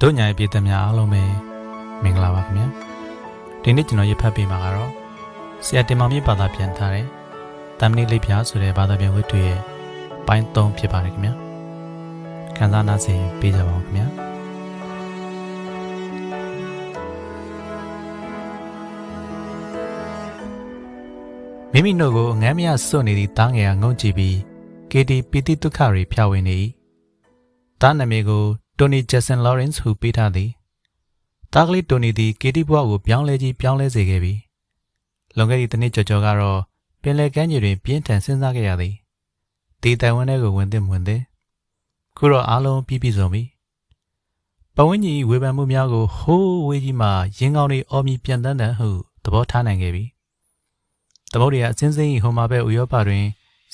တို့ညာရဲ့ပြည်သက်များအားလုံးပဲမင်္ဂလာပါခင်ဗျာဒီနေ့ကျွန်တော်ရဖတ်ပေးမှာကတော့ဆရာတင်မောင်မြင့်ဘာသာပြန်ထားတဲ့တမ်မဏိလိပ်ပြဆိုတဲ့ဘာသာပြန်ဝတ္ထုရဲ့ပိုင်း3ဖြစ်ပါတယ်ခင်ဗျာခန်းစားနာစေပေးကြပါဦးခင်ဗျာမိမိတို့ကိုအငမ်းမရစွန့်နေသည့်တားငယ်ကငုံကြည့်ပြီးကေတီပီတိဒုက္ခတွေဖြာဝင်နေ၏တားနာမည်ကို တိုနီဂျက်ဆန်လော်ရန့်စ်ဟုပေးထားသည်တားကလေးတိုနီသည်ကေတီဘွားကိုပြောင်းလဲကြီးပြောင်းလဲစေခဲ့ပြီလွန်ခဲ့သည့်တစ်နှစ်ကျော်ကျော်ကတော့ပင်လယ်ကမ်းခြေတွင်ပြင်းထန်စဉ်းစားခဲ့ရသည်ဒီတိုင်ဝမ်ထဲကိုဝင်သင့်ဝင်သင့်ခုတော့အားလုံးပြီးပြီဆုံးပြီပဝင်းကြီးဝေဖန်မှုများကိုဟိုးဝေးကြီးမှရင်းကောင်းတွေအော်မြပြန်တန်းတန်းဟုသဘောထားနိုင်ခဲ့ပြီသမုဒ္ဒရာအစင်းစင်း၏ဟိုမှာပဲဥရောပတွင်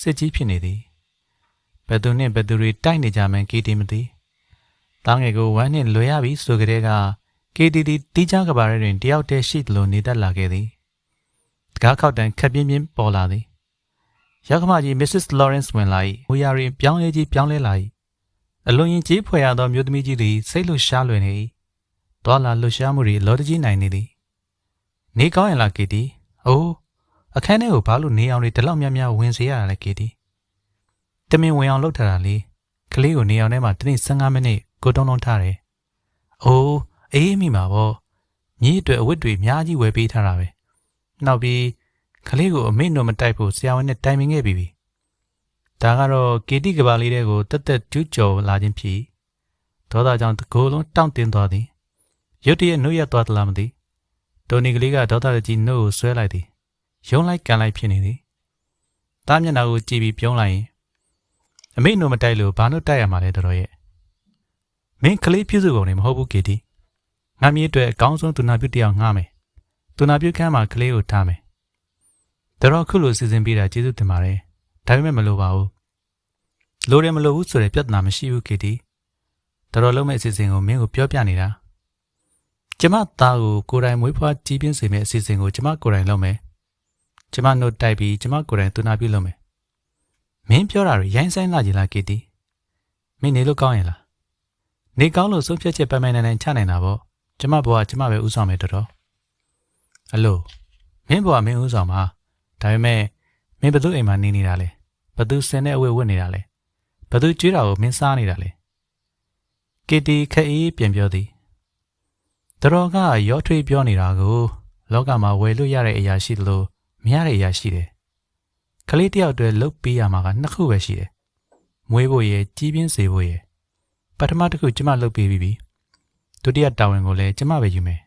စစ်ကြီးဖြစ်နေသည်ဘယ်သူနှင့်ဘယ်သူတွေတိုက်နေကြမှန်းကေတီမသိ တားငယ်ကိုဝမ်းနှင့်လွယ်ရပြီဆိုကြတဲ့က KTT တီးခြားကဘာရဲတွင်တယောက်တည်းရှိသလိုနေတတ်လာခဲ့သည်တကားခောက်တန်ခက်ပြင်းပြင်းပေါ်လာသည်ရောက်ခမကြီး Mrs. Lawrence ဝင်လာ၏မူရာတွင်ပြောင်းလဲကြီးပြောင်းလဲလာ၏အလွန်ရင်ကြီးဖွယ်ရသောမြို့သမီးကြီးသည်စိတ်လှရှားလွယ်နေ၏တွာလာလှရှားမှုတွေလော်တကြီးနိုင်နေသည်နေကောင်းရင်လား KT အိုးအခန်းထဲကိုဘာလို့နေအောင်တွေဒီလောက်များများဝင်စေရတာလဲ KT တမင်ဝင်အောင်လုပ်ထားတာလေကလေးကိုနေအောင်ထဲမှာတစ်နေ့15မိနစ် ကိုတုံးတုံးထားတယ်။အိုးအေးမိမှာပေါ့။ညီအတွက်အဝတ်တွေအများကြီးဝယ်ပေးထားတာပဲ။နောက်ပြီးကလေးကိုအမေတို့မတိုက်ဖို့ဆရာဝန်နဲ့တိုင်ပင်ခဲ့ပြီးပြီ။ဒါကတော့ကေတိကဘာလေးတဲ့ကိုတက်တက်ကျူးကျော်လာခြင်းဖြစ်။ဒေါသကြောင့်တကိုယ်လုံးတောင့်တင်းသွားသည်။ရုတ်တရက်နှုတ်ရက်သွားသလားမသိ။တိုနီကလေးကဒေါသကြီးနှုတ်ကိုဆွဲလိုက်သည်။ယုံလိုက်ကန်လိုက်ဖြစ်နေသည်။သားမျက်နှာကိုကြည့်ပြီးပြုံးလိုက်ရင်အမေတို့မတိုက်လို့ဘာလို့တိုက်ရမှာလဲတော်တော်ရဲ့ မင်းကလေးပြည့်စုံကုန်နေမဟုတ်ဘူးကေတီငါမြေအတွက်အကောင်းဆုံးသူနာပြုတစ်ယောက်ငှားမယ်သူနာပြုခန်းမှာကလေးကိုထားမယ်တော်တော်ခုလိုစီစဉ်ပေးတာကျေးဇူးတင်ပါတယ်ဒါပေမဲ့မလိုပါဘူးလိုတယ်မလိုဘူးဆိုတဲ့ပြဿနာမရှိဘူးကေတီတော်တော်လုံးမဲ့အစီအစဉ်ကိုမင်းကိုပြောပြနေတာကျမသားကိုကိုယ်တိုင်မွေးဖွားကြီးပြင်းစေမယ့်အစီအစဉ်ကိုကျမကိုယ်တိုင်လုပ်မယ်ကျမနှုတ်တိုက်ပြီးကျမကိုယ်တိုင်သူနာပြုလုပ်မယ်မင်းပြောတာတွေရိုင်းဆိုင်လာကြလားကီတီမင်းနေလို့ကောင်းရင်လား နေကောင်းလို့ဆုံးဖြတ်ချက်ပိုင်ပိုင်နိုင်နိုင်ချနိုင်တာပေါ့ကျမဘဝကျမပဲဥဆောင်မယ်တော်တော်အလိုမင်းဘဝမင်းဥဆောင်ပါဒါပေမဲ့မင်းဘသူအိမ်မှာနေနေတာလဲဘသူစင်တဲ့အဝတ်ဝတ်နေတာလဲဘသူကျွေးတာကိုမင်းစားနေတာလဲကီတီခက်အေးပြန်ပြောသည်တော်ကရောထွေးပြောနေတာကို လောကမှာဝယ်လို့ရတဲ့အရာရှိသလိုမရတဲ့အရာရှိတယ်ကလေးတယောက်တည်းလှုပ်ပေးရမှာကနှစ်ခုပဲရှိတယ်။မွေးဖို့ရယ်ကြီးပြင်းစေဖို့ရယ် ပထမတစ်ခုကျမလှုပ်ပေးပြီးပြီ။ဒုတိယတာဝန်ကိုလည်းကျမပဲယူမယ်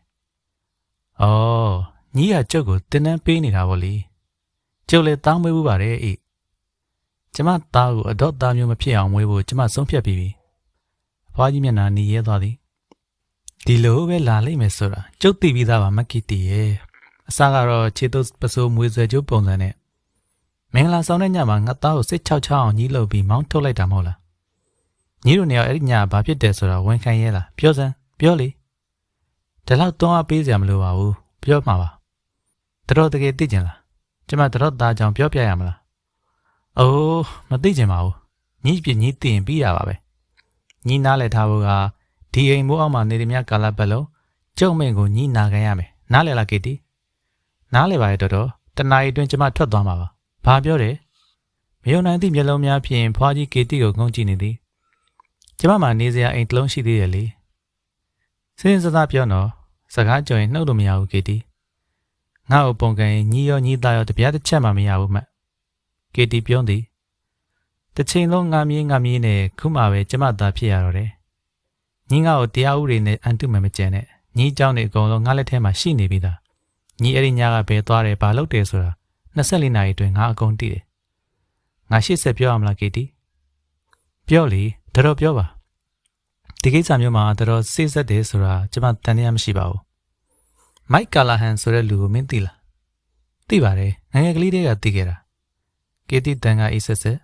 ။အော်ညီကကျုပ်ကိုတင်းနှန်းပေးနေတာဗောလေ။ကျုပ်လည်းတောင်းမွေးဘူးပါတယ်အေး။ကျမသားကိုအတော့သားမျိုးမဖြစ်အောင်မွေးဖို့ကျမဆုံးဖြတ်ပြီးပြီ။အဖွားကြီးမျက်နှာหนีရဲသွားသည်။ဒီလိုပဲလာလိမ့်မယ်ဆိုတာကျုပ်သိပြီးသားပါမက်ကီတီရဲ့။အစကတော့ခြေတုပ်ပစိုးမွေးဆွဲကျိုးပုံစံနဲ့မင်္ဂလာဆောင်တဲ့ညမှာငါသားကိုစိတ်ချောက်ချောက်အောင်ညီးလုပ်ပြီးမောင်းထုတ်လိုက်တာမဟုတ်လား ညီတို့နေရာအဲ့ဒီညဘာဖြစ်တယ်ဆိုတာဝန်ခံရဲလားပြောစမ်းပြောလေဒီလောက်တွန်းအားပေးစရာမလိုပါဘူးပြောမှာပါတတော်တကယ်သိကျင်လားကျမတတော်သားကြောင့်ပြောပြရမလားအိုးမသိကျင်ပါဘူးညီပြညီသိရင်ပြီးတာပါပဲညီနားလဲထားဖို့ကဒီအိမ်မိုးအောက်မှာနေရမြကာလပတ်လုံးကျုံမင်းကိုညီနာခံရမယ်နားလဲလားကေတီနားလဲပါရဲ့တော်တော်တနားရီအတွင်းကျမထွက်သွားမှာပါဘာပြောတယ်မယုံနိုင်သည့်မျက်လုံးများဖြင့်ဖွားကြီးကေတီကိုငုံကြည့်နေသည် ကျမမှနေစရာအိမ်တစ်လုံးရှိသေးတယ်လေစင်းစသားပြောတော့စကားကြုံရင်နှုတ်လို့မရဘူးကေတီငါ့ကိုပုံကန်ရင်ညီရောညီသားရောတပြားတစ်ချက်မှမရဘူးမတ်ကေတီပြောသည်တစ်ချိန်လုံးငါမြေးငါမြေးနဲ့ခုမှပဲကျမသားဖြစ်ရတော့တယ်ညီငါ့ကိုတရားဥပဒေနဲ့အန်တုမှမကြံနဲ့ညီเจ้าနေအကုန်လုံးငါလက်ထဲမှာရှိနေပြီသားညီအဲ့ဒီညကဘယ်သွားတယ်ဘာလုပ်တယ်ဆိုတာ 24နာရီအတွင်းငါအကုန်တည်တယ်။ငါရှေ့ဆက်ပြောရမလားကေတီ။ပြောလေတော်တော်ပြောပါ။ ဒီကိစ္စမျိုးမှာတော်တော်စိတ်ဆက်တယ်ဆိုတာကျွန်မတန်တရားမရှိပါဘူး။မိုက်ကာလာဟန်ဆိုတဲ့လူကိုမင်းသိလား။သိပါတယ်။ငယ်ငယ်ကလေးတည်းကသိခဲ့တာ။ကေတီတန်ကအေးဆက်ဆက်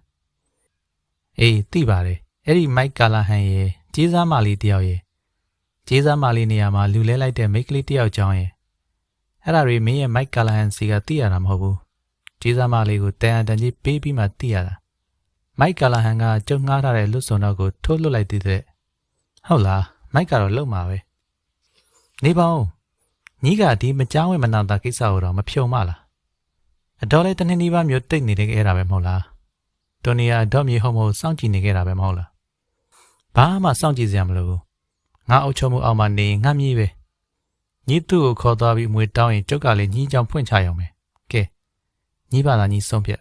။အေးသိပါတယ်။အဲ့ဒီမိုက်ကာလာဟန်ရဲ့ကြီးစားမလေးတယောက်ရဲ့ကြီးစားမလေးနေရာမှာလူလဲလိုက်တဲ့မိန်းကလေးတယောက်ကြောင်းရဲ့အဲ့ဒါတွေမင်းရဲ့မိုက်ကာလာဟန်စီကသိရတာမဟုတ်ဘူး။ကြီးစားမလေးကိုတန်အန်တန်ကြီးပေးပြီးမှသိရတာ။မိုက်ကာလာဟန်ကကျုံငှားထားတဲ့လွတ်စုံတော့ကိုထိုးလွတ်လိုက်သေးတဲ့။ ဟုတ်လားမိုက်ကတော့လုံမှာပဲနေပါဦးညီကဒီမကြောင်းဝဲမနာတာကိစ္စကိုတော့မဖြုံမလားအတော်လေးတစ်နှစ်နီးပါးမျိုးတိတ်နေတဲ့အဲ့ဒါပဲမဟုတ်လားတိုနီယာအတော့မြေဟုံမို့စောင့်ကြည့်နေခဲ့တာပဲမဟုတ်လားဘာမှစောင့်ကြည့်စရာမလိုဘူးငါအုပ်ချုပ်မှုအောက်မှာနေရင်ငါမြည်ပဲညီသူ့ကိုခေါ်သွားပြီးမွေတောင်းရင်ကျုပ်ကလည်းညီကြောင်ဖွင့်ချရုံပဲကဲညီပါလားညီဆုံးဖြတ်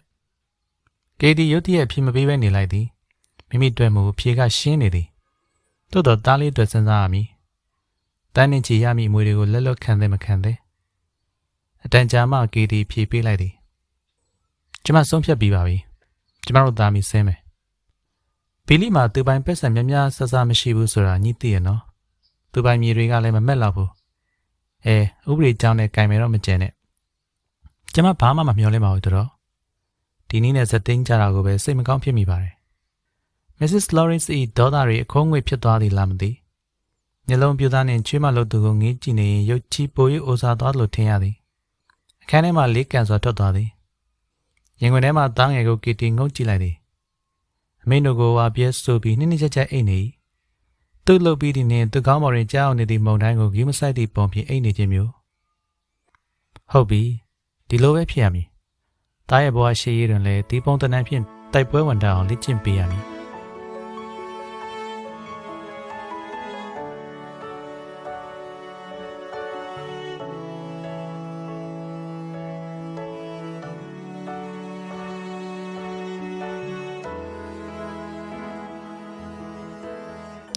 ကေဒီရုတ်တရက်ဖြေမပေးပဲနေလိုက်သည်မိမိတွေ့မှုဖြေကရှင်းနေသည် တိုးတော့တားလေးအတွက်စဉ်းစားရမည်တန်းနေချီရမည့်မွေတွေကိုလက်လွတ်ခံသည်မခံသည်အတန်ကြာမှကေဒီဖြေပေးလိုက်သည်ကျမဆုံးဖြတ်ပြီးပါပြီကျမတို့သားမီဆင်းမယ်ဘီလီမှာသူပိုင်ပက်ဆံများများဆဆမရှိဘူးဆိုတာညှိသိရနော်သူပိုင်မြေတွေကလည်းမမက်တော့ဘူးအဲဥပဒေကြောင်းနဲ့ကင်မယ်တော့မကျန်နဲ့ကျမဘာမှမမျှော်လင့်ပါဘူးတော်ဒီနည်းနဲ့ဇက်သိန်းကြတာကိုပဲစိတ်မကောင်းဖြစ်မိပါတယ် Mrs. Lawrence ၏ဒေါသတွေအခုံးငွေဖြစ်သွားသည်လားမသိမျက်လုံးပြူသားနှင့်ချွေးမလို့သူကိုငေးကြည့်နေရင်ရုပ်ချီပို၍အိုစားသွားလို့ထင်ရသည်အခန်းထဲမှလေးကန်စွာထွက်သွားသည်ရင်ခွင်ထဲမှသားငယ်ကိုကီတီငုံကြည့်လိုက်သည်အမိတို့ကိုဝါပြဲဆိုပြီးနှင်းနှင်းချက်ချက်အိတ်နေ၏သူ့လှုပ်ပြီးသည်နှင့်သူကောင်းမော်ရင်ကြားအောင်နေသည့်မုံတိုင်းကိုဂီးမဆိုင်သည့်ပုံဖြင့်အိတ်နေခြင်းမျိုးဟုတ်ပြီဒီလိုပဲဖြစ်ရမည်တားရဲ့ဘဝရှိရည်တွင်လည်းဒီပုံတနန်းဖြင့်တိုက်ပွဲဝင်တတ်အောင်လေ့ကျင့်ပေးရမည်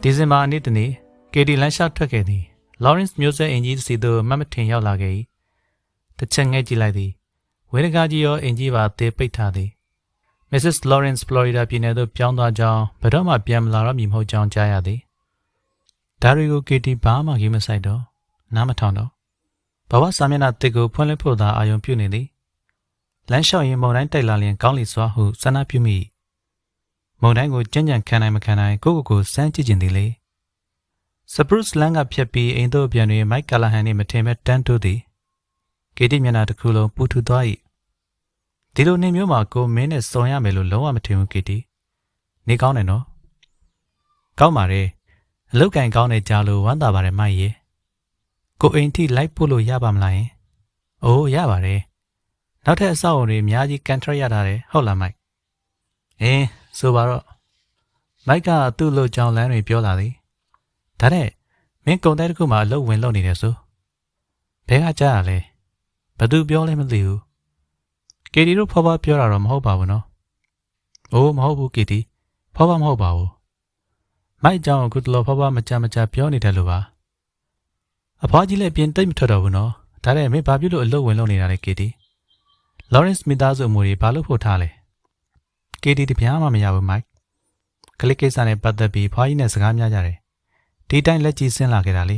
ဒီဇင်ဘာနေ့တနေ့ကေဒီလန်ရှာထွက်ခဲ့သည်လော်ရန့်စ်မျိုးဆက်အင်ကြီးစီသို့မတ်မထင်ရောက်လာခဲ့၏တစ်ချက်ငဲ့ကြည့်လိုက်သည်ဝေဒကာကြီးရောအင်ကြီးပါတေပိတ်ထားသည် Mrs. Lawrence Florida ပြည်နယ်သို့ပြောင်းသွားကြောင်းဘယ်တော့မှပြန်မလာတော့မည်မဟုတ်ကြောင်းကြားရသည်ဒါရီကိုကေတီဘာမှကြီးမဆိုင်တော့နားမထောင်တော့ဘဝစာမျက်နှာတစ်ကိုဖွင့်လှစ်ဖို့သာအာရုံပြုနေသည်လမ်းလျှောက်ရင်မုန်တိုင်းတိုက်လာလျင်ကောင်းလီစွာဟုဆန္ဒပြုမိ မုန်တိုင်းကိုကြံ့ကြံ့ခံနိုင်မခံနိုင်ကိုကိုကိုစမ်းကြည့်ကျင်သည်လေစပရုစ်လန်ကဖြတ်ပြီးအိမ်သို့ပြန်တွင်မိုက်ကလာဟန်နှင့်မထင်မဲ့တန်းတိုးသည်ကေတီမျက်နှာတစ်ခုလုံးပူထူသွား၏ဒီလိုနေမျိုးမှာကိုမင်းနဲ့စုံရမယ်လို့လုံးဝမထင်ဘူးကေတီနေကောင်းတယ်နော်ကောင်းပါတယ်အလုတ်ကန်ကောင်းတဲ့ကြားလို့ဝမ်းသာပါတယ်မိုက်ရေကိုအိမ်ထိလိုက်ပို့လို့ရပါမလားယင်အိုးရပါတယ်နောက်ထပ်အဆောက်အုံတွေအများကြီးကန်ထရက်ရတာတယ်ဟုတ်လားမိုက်အင်း ဆိုပါတော့မိုက်ကသူ့လို့ကြောင်လန်းတွေပြောလာသည်ဒါနဲ့မင်းကုံတဲ့တစ်ခုမှအလုတ်ဝင်လုပ်နေတယ်ဆိုဘဲကကြားရလဲဘသူပြောလဲမသိဘူးကေတီတို့ဖွားဖွားပြောတာတော့မဟုတ်ပါဘူးနော်အိုးမဟုတ်ဘူးကေတီဖွားဖွားမဟုတ်ပါဘူးမိုက်ကြောင်အခုတလောဖွားဖွားမကြမကြပြောနေတယ်လို့ပါအဖွားကြီးလည်းပြင်တိတ်မထွက်တော့ဘူးနော်ဒါနဲ့မင်းဘာဖြစ်လို့အလုတ်ဝင်လုပ်နေတာလဲကေတီလော်ရန့်စ်မီသားစုအမူတွေဘာလို့ဖို့ထားလဲ ကေတီတပြားမှမရဘူးမိုက်ကလစ်ကိစ္စနဲ့ပတ်သက်ပြီးဖွားကြီးနဲ့စကားများကြတယ်ဒီတိုင်းလက်ကြီးဆင်းလာခဲ့တာလေ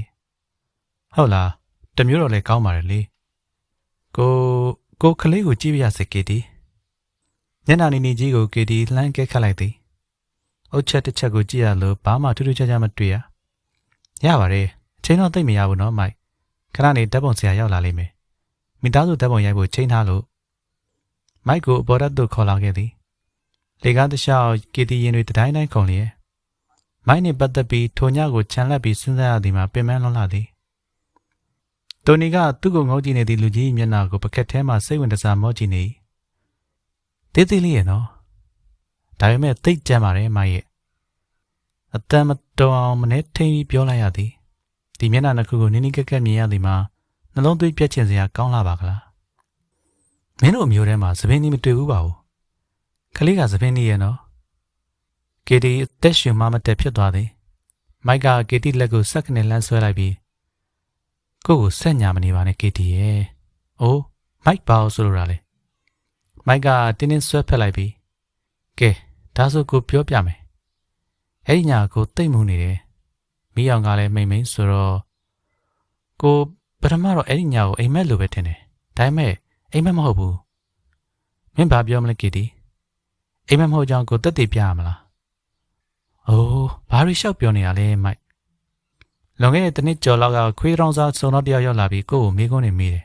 ဟုတ်လားတမျိုးတော့လည်းကောင်းပါတယ်လေကိုကိုကလေးကိုကြည့်ပြရစေကေတီညနာနေနေကြီးကိုကေတီလှမ်းကဲခတ်လိုက်သည်အုတ်ချက်တစ်ချက်ကိုကြည့်ရလို့ဘာမှထူးထူးခြားခြားမတွေ့ရရပါတယ်အချိန်တော့သိမ့်မရဘူးနော်မိုက်ခဏနေဓာတ်ပုံဆရာရောက်လာလိမ့်မယ်မိသားစုဓာတ်ပုံရိုက်ဖို့ချိန်ထားလို့မိုက်ကိုအပေါ်ဓာတ်သို့ခေါ်လာခဲ့သည် လေကားတခြားကေတီရင်တွေတတိုင်းတိုင်းခုံလျက်မိုက်နှင့်ပတ်သက်ပြီးထိုညကိုခြံလက်ပြီးစဉ်းစားရသည်မှာပင်ပန်းလွန်လာသည်တိုနီကသူ့ကိုငေါကြည့်နေသည့်လူကြီးမျက်နှာကိုပကက်ထဲမှစိတ်ဝင်စားမောကြည့်နေ၏တေးသေးလေးရဲ့နော်ဒါပေမဲ့သိတ်ကြမ်းပါတယ်မိုက်ရဲ့အတမ်းမတော်အောင်မနဲ့ထိန်ပြီးပြောလိုက်ရသည်ဒီမျက်နှာနှစ်ခုကိုနင်းနီးကက်ကက်မြင်ရသည်မှာနှလုံးသွေးပြက်ချင်စရာကောင်းလာပါကလားမင်းတို့အမျိုးထဲမှာသပင်းကြီးမတွေ့ဘူးပါဘူး ခလေးကသပင်းကြီးရဲ့နော်ကေတီအသက်ရှင်မှမတက်ဖြစ်သွားသည်မိုက်ကကေတီလက်ကိုစက်ကနေလှမ်းဆွဲလိုက်ပြီးကိုကိုဆက်ညာမနေပါနဲ့ကေတီရဲ့အိုးမိုက်ပါအောင်ဆိုလိုတာလေမိုက်ကတင်းတင်းဆွဲဖက်လိုက်ပြီးကဲဒါဆိုကိုပြောပြမယ်အဲ့ဒီညာကိုတိတ်မှုနေတယ်မိအောင်ကလည်းမိမ့်မိန်ဆိုတော့ကိုပထမတော့အဲ့ဒီညာကိုအိမ်မက်လိုပဲထင်တယ်ဒါပေမဲ့အိမ်မက်မဟုတ်ဘူးမင်းဘာပြောမလဲကေတီ အိမ်မက်မဟုတ်ကြောင်ကိုတက်တည်ပြရမလားအိုးဘာတွေလျှောက်ပြောနေရလဲမိုက်လွန်ခဲ့တဲ့တစ်နှစ်ကျော်လောက်ကခွေးတောင်စားစုံတော့တယောက်ရောက်လာပြီးကိုယ့်ကိုမေးခွန်းနေမိတယ်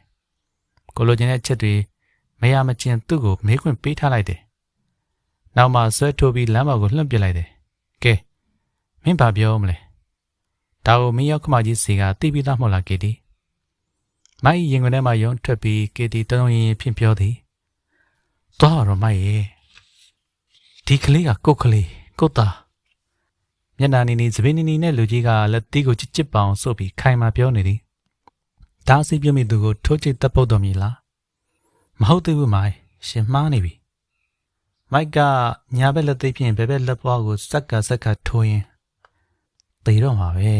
ကိုလိုချင်တဲ့အချက်တွေမရမချင်းသူ့ကိုမေးခွန်းပေးထားလိုက်တယ်နောက်မှဆွဲထိုးပြီးလမ်းပေါ်ကိုလှန့်ပစ်လိုက်တယ်ကဲမင်းဘာပြောမလဲဒါကိုမင်းရောက်ခမကြီးစီကသိပြီးသားမဟုတ်လားကေတီမိုက်ရင်ခွင်ထဲမှာယုံထွက်ပြီးကေတီတုံးရင်ဖြင့်ပြောသည်သွားတော့မိုက်ရဲ့ ဒီကလေးကကိုတ်ကလေးကိုတ်သားမျက်နှာနီနီသပင်းနီနီနဲ့လူကြီးကလက်သီးကိုချစ်ချစ်ပအောင်ဆို့ပြီးခိုင်မာပြောနေသည်ဒါအစီပြုံးမိသူကိုထိုးချစ်တပ်ပုတ်တော်မူလားမဟုတ်သေးဘူးမိုက်ရှင်မှားနေပြီမိုက်ကညာဘက်လက်သိပ်ဖြင့်ဘယ်ဘက်လက်ပွားကိုစက်ကစက်ကထိုးရင်သေတော့မှာပဲ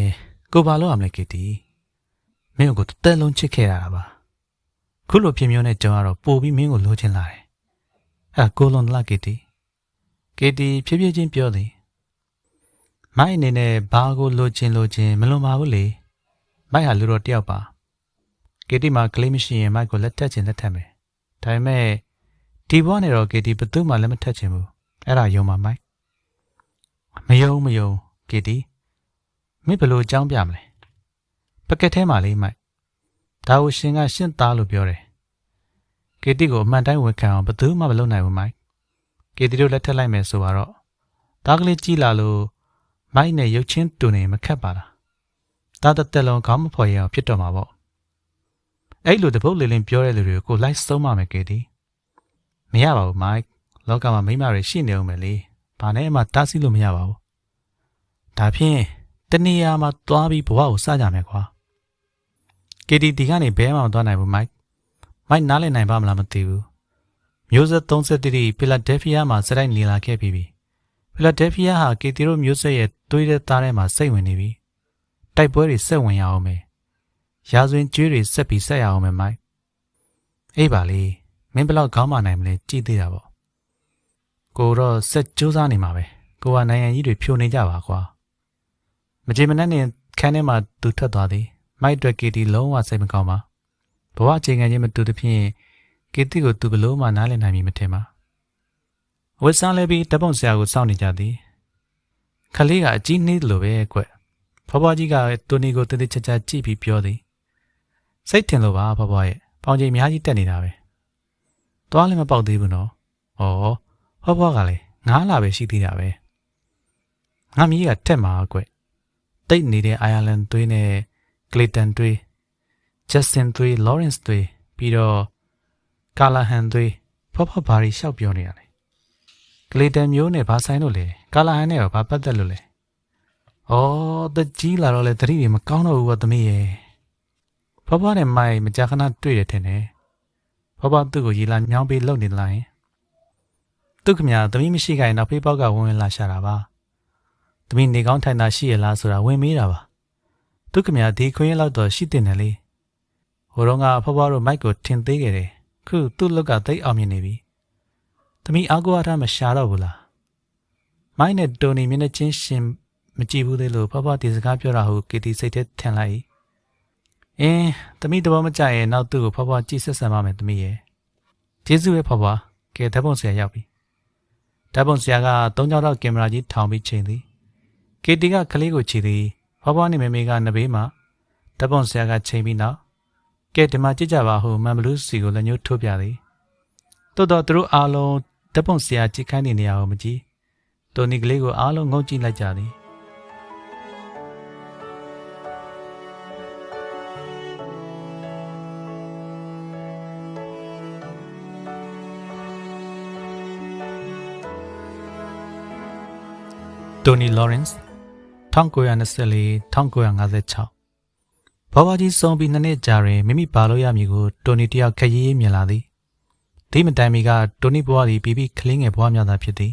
ကိုဘာလို့ရမလဲကေတီမင်းကိုတစ်သက်လုံးချစ်ခဲ့ရတာပါခုလိုဖြစ်မျိုးနဲ့ကြုံရတော့ပို့ပြီးမင်းကိုလိုချင်လာတယ်အဲကိုလွန်လာကေတီ ကေတီဖြည်းဖြည်းချင်းပြောသည်မိုက်အနေနဲ့ဘာကိုလိုချင်လိုချင်မလွန်ပါဘူးလေမိုက်ဟာလူတော်တယောက်ပါကေတီမှာကလေးမရှိရင်မိုက်ကိုလက်ထက်ချင်လက်ထက်မယ်ဒါပေမဲ့ဒီဘွားနဲ့တော့ကေတီဘယ်သူမှလက်မထက်ချင်ဘူးအဲ့ဒါယုံပါမိုက်မယုံမယုံကေတီမင်းဘယ်လိုအကြောင်းပြမလဲပကက်ထဲမှာလေးမိုက်ဒါကိုရှင်ကရှင်းသားလို့ပြောတယ်ကေတီကိုအမှန်တိုင်းဝန်ခံအောင်ဘယ်သူမှမလုပ်နိုင်ဘူးမိုက် ကေတီတို့လက်ထက်လိုက်မယ်ဆိုတော့ဒါကလေးကြည်လာလို့မိုက်နဲ့ရုပ်ချင်းတူနေမခက်ပါလားဒါတစ်သက်လုံးခေါင်းမဖော်ရအောင်ဖြစ်တော့မှာပေါ့အဲ့လိုတပုတ်လေးလင်းပြောတဲ့လူတွေကိုလိုက်ဆုံးမမယ်ကေတီမရပါဘူးမိုက်လောကမှာမိမတွေရှိနေအောင်မယ်လေဘာနဲ့မှတားဆီးလို့မရပါဘူးဒါဖြင့်တနေရာမှာသွားပြီးဘဝကိုစကြမယ်ကွာကေတီဒီကနေဘဲမှမသွားနိုင်ဘူးမိုက်မိုက်နားလည်နိုင်ပါမလားမသိဘူး မျိုးဆက်33ဖီလာဒဲဖီးယားမှာစရိုက်နေလာခဲ့ပြီးပြီဖီလာဒဲဖီးယားဟာကေတီတို့မျိုးဆက်ရဲ့သွေးတဲ့သားထဲမှာစိတ်ဝင်နေပြီတိုက်ပွဲတွေဆက်ဝင်ရအောင်မယ်ရာဇဝင်ကျွေးတွေဆက်ပြီးဆက်ရအောင်မယ်မိုက်အေးပါလေမင်းဘယ်လောက်ခေါင်းမနိုင်မလဲကြည့်သေးတာပေါ့ကိုတော့ဆက်ကြိုးစားနေမှာပဲကိုကနိုင်ငံကြီးတွေဖြိုနေကြပါကွာမကြေမနက်နဲ့ခန်းထဲမှာသူထွက်သွားသည်မိုက်အတွက်ကီတီလုံးဝစိတ်မကောင်းပါဘဝအချိန်ခံချင်းမတူသဖြင့် ကီတီကိုသူဘလို့မှနားလည်နိုင်မည်မထင်ပါဝစ်ဆန်းလဲပြီးတပ်ပုံဆရာကိုစောင့်နေကြသည်ခလေးကအကြီးနှေးလိုပဲကွဖွားဖွားကြီးကတူနီကိုတတိချာချာကြည့်ပြီးပြောသည်စိတ်ထင်လို့ပါဖွားဖွားရဲ့ပေါင်ချိန်အများကြီးတက်နေတာပဲသွားလည်းမပေါက်သေးဘူးနော်ဩဖွားဖွားကလည်းငားလာပဲရှိသေးတာပဲငါမကြီးကထက်မှာကွတိတ်နေတဲ့အိုင်ယာလန်သွေးနဲ့ကလီတန်သွေးဂျက်ဆင်သွေးလော်ရန့်စ်သွေးပြီးတော့ ကာလာဟန်သွေးဖွားဖွားဘာတွေရှောက်ပြောနေရလဲကလီတန်မျိုးနဲ့ဘာဆိုင်လို့လဲကာလာဟန်နဲ့ရောဘာပတ်သက်လို့လဲဩတကြီးလာတော့လေတတိတွေမကောင်းတော့ဘူးကသမီးရဲ့ဖွားဖွားနဲ့မိုင်မကြာခဏတွေ့တယ်ထင်တယ်ဖွားဖွားသူ့ကိုရီလာညောင်းပေးလှုပ်နေလိုက်ရင်သူ့ခမရသမီးမရှိခိုင်နောက်ဖေးပေါက်ကဝင်ဝင်လာရှာတာပါသမီးနေကောင်းထိုင်တာရှိရလားဆိုတာဝင်မေးတာပါသူခမရဒီခွင်းလောက်တော့ရှိတင်တယ်လေဟိုတော့ကအဖွားဖွားတို့မိုက်ကိုထင်သေးခဲ့တယ် ခုသူ့လောက်ကသိအောင်မြင်နေပြီသမီးအားကိုအားထားမရှာတော့ဘူးလားမိုက်နဲ့တိုနီမျက်နှာချင်းရှင်မကြည့်ဘူးသေးလို့ဖွားဖွားဒီစကားပြောတာဟုကီတီစိတ်ထဲထင်လိုက်အင်းသမီးတဘောမကြရင်နောက်သူ့ကိုဖွားဖွားကြည့်ဆက်ဆံပါမယ်သမီးရဲ့ကျေးဇူးပဲဖွားဖွားကဲဓာတ်ပုံဆရာရောက်ပြီဓာတ်ပုံဆရာကသုံးကြောင်တော့ကင်မရာကြီးထောင်ပြီးချိန်သည်ကေတီကကလေးကိုခြေသည်ဖွားဖွားနဲ့မေမေကနဘေးမှာဓာတ်ပုံဆရာကချိန်ပြီးနောက် ကဲဒီမှာကြည့်ကြပါဟုမန်ဘလူးစီကိုလက်ညှိုးထိုးပြသည်တိုးတော့သူတို့အားလုံးဓာတ်ပုံဆရာကြည့်ခိုင်းနေနေရအောင်မကြည့်တိုနီကလေးကိုအားလုံးငုံကြည့်လိုက်ကြသည်တိုနီလော်ရန့်စ်1924 1956 ဘောဘာကြီးဆုံးပြီးနှစ်နှစ်ကြာတွင်မိမိပါလို့ရမည်ကိုတိုနီတယောက်ခရီးရေးမြင်လာသည်ဒီမတိုင်မီကတိုနီဘွားသည်ပြီးပြီးကလင်းငယ်ဘွားများသာဖြစ်သည်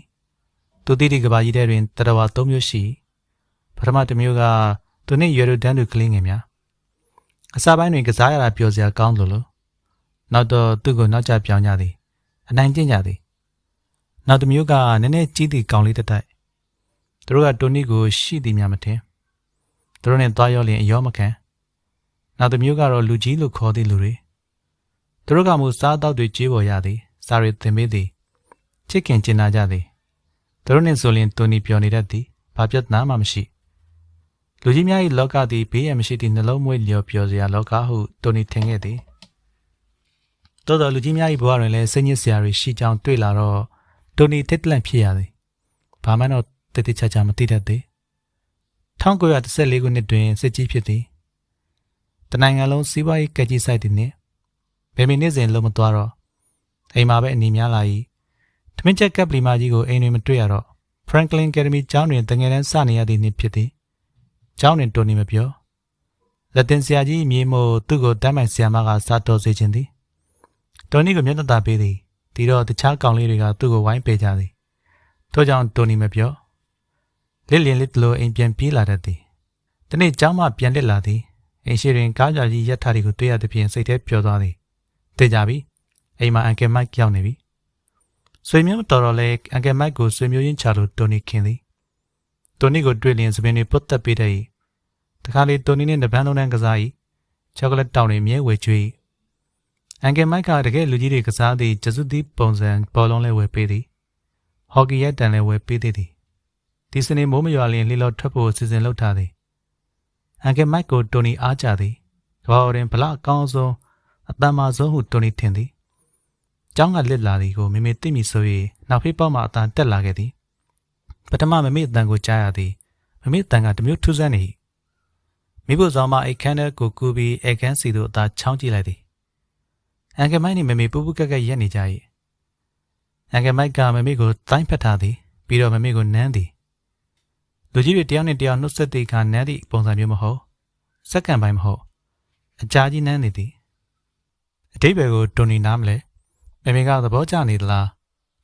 သူတိတိကဘာကြီးထဲတွင်တရဝါ၃မျိုးရှိပထမတစ်မျိုးကသူနှင့်ရွယ်တို့တန်းသူကလင်းငယ်များအစာပိုင်းတွင်ကစားရတာပျော်စရာကောင်းလို့လို့နောက်တော့သူ့ကိုနောက်ကျပြောင်းကြသည်အနိုင်ကျင့်ကြသည်နောက်တစ်မျိုးကနည်းနည်းကြီးသည့်ကောင်လေးတစ်တိုက်သူတို့ကတိုနီကိုရှိသည်များမထင်သူတို့နဲ့သွားရောလျင်အယောမခံ နောက်တစ်မျိုးကတော့လူကြီးလို့ခေါ်သည့်လူတွေသူတို့ကမူစားတောက်တွေကြေးပေါ်ရသည်စားရီသင်ပေးသည်ချစ်ခင်ကျင်နာကြသည်သူတို့နဲ့ဆိုရင်တိုနီပျော်နေတတ်သည်ဘာပြဿနာမှမရှိလူကြီးများ၏လောကသည်ဘေးရန်မရှိသည့်နှလုံးမွေးလျော်ပျော်စရာလောကဟုတိုနီထင်ခဲ့သည်တော်တော်လူကြီးများ၏ဘဝတွင်လည်းစိတ်ညစ်စရာတွေရှိကြောင်းတွေ့လာတော့တိုနီတစ်တလန့်ဖြစ်ရသည်ဘာမှတော့တတိချာချာမသိတတ်သေး1914ခုနှစ်တွင်စစ်ကြီးဖြစ်သည် တနိုင်ငံလုံးစီးပွားရေးကကြီးဆိုင်သည်နှင့်ဗေမီနေ့စဉ်လုံးမသွားတော့အိမ်မှာပဲအနေများလာ၏ထမင်းချက်ကပ်ပလီမာကြီးကိုအိမ်တွင်မတွေ့ရတော့ Franklin Academy ကျောင်းတွင်တငယ်တန်းစနေရသည့်နှစ်ဖြစ်သည်ကျောင်းတွင်တိုနီမပြောလက်တင်ဆရာကြီးမြေမို့သူ့ကိုတမ်းမိုင်ဆရာမကစားတော်စေခြင်းသည်တိုနီကိုမျက်နှာသာပေးသည်ဒီတော့တခြားကောင်လေးတွေကသူ့ကိုဝိုင်းပေးကြသည်ထို့ကြောင့်တိုနီမပြောလစ်လျင်လစ်တလို့အိမ်ပြန်ပြေးလာတတ်သည်ဒီနေ့ကျောင်းမှပြန်လစ်လာသည် အိမ်ရှိတွင်ကားကြကြီးရက်ထားတွေကိုတွေ့ရသဖြင့်စိတ်ထဲပျော်သွားသည်သိကြပြီအိမ်မှာအန်ကယ်မိုက်ရောက်နေပြီဆွေမျိုးတော်တော်လေးအန်ကယ်မိုက်ကိုဆွေမျိုးချင်းချလို့တိုနီခင်သည်တိုနီကိုတွေ့လျင်သပင်တွေပုတ်တက်ပေးတဲ့တခါလေတိုနီနဲ့တပန်းလုံးတန်းကစား၏ချောကလက်တောင်တွေမြဲဝေကျွေးအန်ကယ်မိုက်ကတကယ်လူကြီးတွေကစားသည့်ကျစုသီးပုံစံဘောလုံးလေးဝယ်ပေးသည်ဟော်ကီရဲ့တန်လေးဝယ်ပေးသေးသည်ဒီစနေမိုးမရွာလျင်လှီလော်ထွက်ဖို့စီစဉ်လုပ်ထားသည် အန်ကယ်မိုက်ကိုတိုနီအားကြသည်ကဘာရင်ဗလာအကောင်းဆုံးအတမ်းမဆုံးဟုတိုနီထင်သည်ကျောင်းကလစ်လာသည်ကိုမေမေသိမိဆို၍နောက်ဖေးပေါက်မှအတန်တက်လာခဲ့သည်ပထမမမေအတန်ကိုကြားရသည်မမေအတန်ကတမျိုးထူးဆန်းနေ၏မိဖို့ဆောင်မအိတ်ခမ်းထဲကိုကူပြီးအိတ်ခမ်းစီသို့အသာချောင်းကြည့်လိုက်သည်အန်ကယ်မိုက်နှင့်မမေပူပူကက်ကက်ရက်နေကြ၏အန်ကယ်မိုက်ကမမေကိုတိုင်းဖက်ထားသည်ပြီးတော့မမေကိုနမ်းသည် လူကြီးတွေတယောက်နဲ့တယောက်နှုတ်ဆက်တဲ့အခါနမ်းသည့်ပုံစံမျိုးမဟုတ်စက္ကန့်ပိုင်းမဟုတ်အကြာကြီးနမ်းနေသည်အတိတ်ဘယ်ကိုတိုနီနားမလဲမမေကသဘောကျနေသလား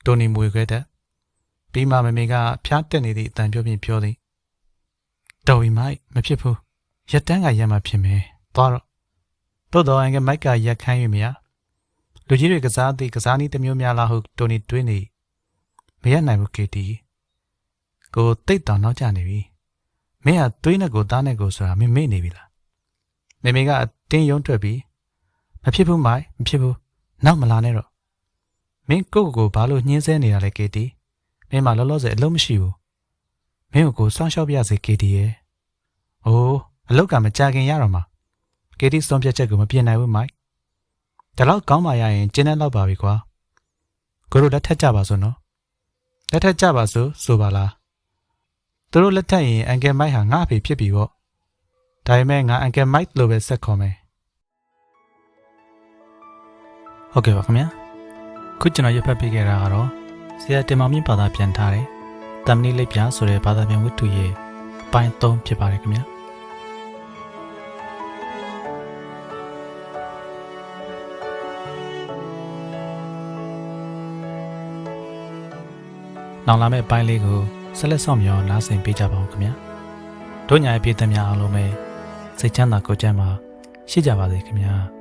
တိုနီမွေခွဲတဲ့ပြီးမှမမေကဖျားတက်နေသည့်အတန်ပြောပြပြောသည်တော်ဝီမိုက်မဖြစ်ဘူးရက်တန်းကရက်မှဖြစ်မယ်သွားတော့တိုးတော်အင်ကမိုက်ကရက်ခမ်း၍မရလူကြီးတွေကစားသည့်ကစားနည်းတစ်မျိုးများလားဟုတိုနီတွေးနေမရနိုင်ဘူးကေတီ ကိုတိတ်တောင်နောက်ကျနေပြီမင်းကသွေးနဲ့ကိုသားနဲ့ကိုဆိုတာမင်းမေ့နေပြီလားမေမေကအတင်းယုံထွက်ပြီးမဖြစ်ဘူးမိုက်မဖြစ်ဘူးနောက်မလာနဲ့တော့မင်းကိုကိုကိုဘာလို့ညှင်းဆဲနေတာလဲကေတီမင်းမလောလောဆယ်အလုံးမရှိဘူးမင်းကိုကိုစောင့်ရှောက်ပြရစေကေတီရဲ့အိုးအလောက်ကမကြခင်ရတော့မှာကေတီဆုံးဖြတ်ချက်ကိုမပြင်နိုင်ဘူးမိုက်ဒါတော့ကောင်းပါရရင်ကျင်းတဲ့လောက်ပါပြီကွာကိုတို့လက်ထက်ကြပါစို့နော်လက်ထက်ကြပါစို့ဆိုပါလား သူတို့လက်ထက်ရင်အန်ကယ်မိုက်ဟာငါအဖေဖြစ်ပြီပေါ့ဒါပေမဲ့ငါအန်ကယ်မိုက်လို့ပဲဆက်ခေါ်မယ်ဟုတ်ကဲ့ပါခင်ဗျာခုကျွန်တော်ရွတ်ဖတ်ပေးခဲ့တာကတော့ဆရာတင်မောင်မြင့်ဘာသာပြန်ထားတယ်တမ်နီလေးပြဆိုတဲ့ဘာသာပြန်ဝတ္ထုရဲ့ပိုင်း3ဖြစ်ပါတယ်ခင်ဗျာနောက်လာမယ့်ပိုင်းလေးကို ဆက်လက်ဆောင်မြော်နားဆင်ပေးကြပါဦးခင်ဗျာတို့ညာရဲ့ပြည်သက်များအားလုံးပဲစိတ်ချမ်းသာကိုယ်ကျန်းမာရှိကြပါစေခင်ဗျာ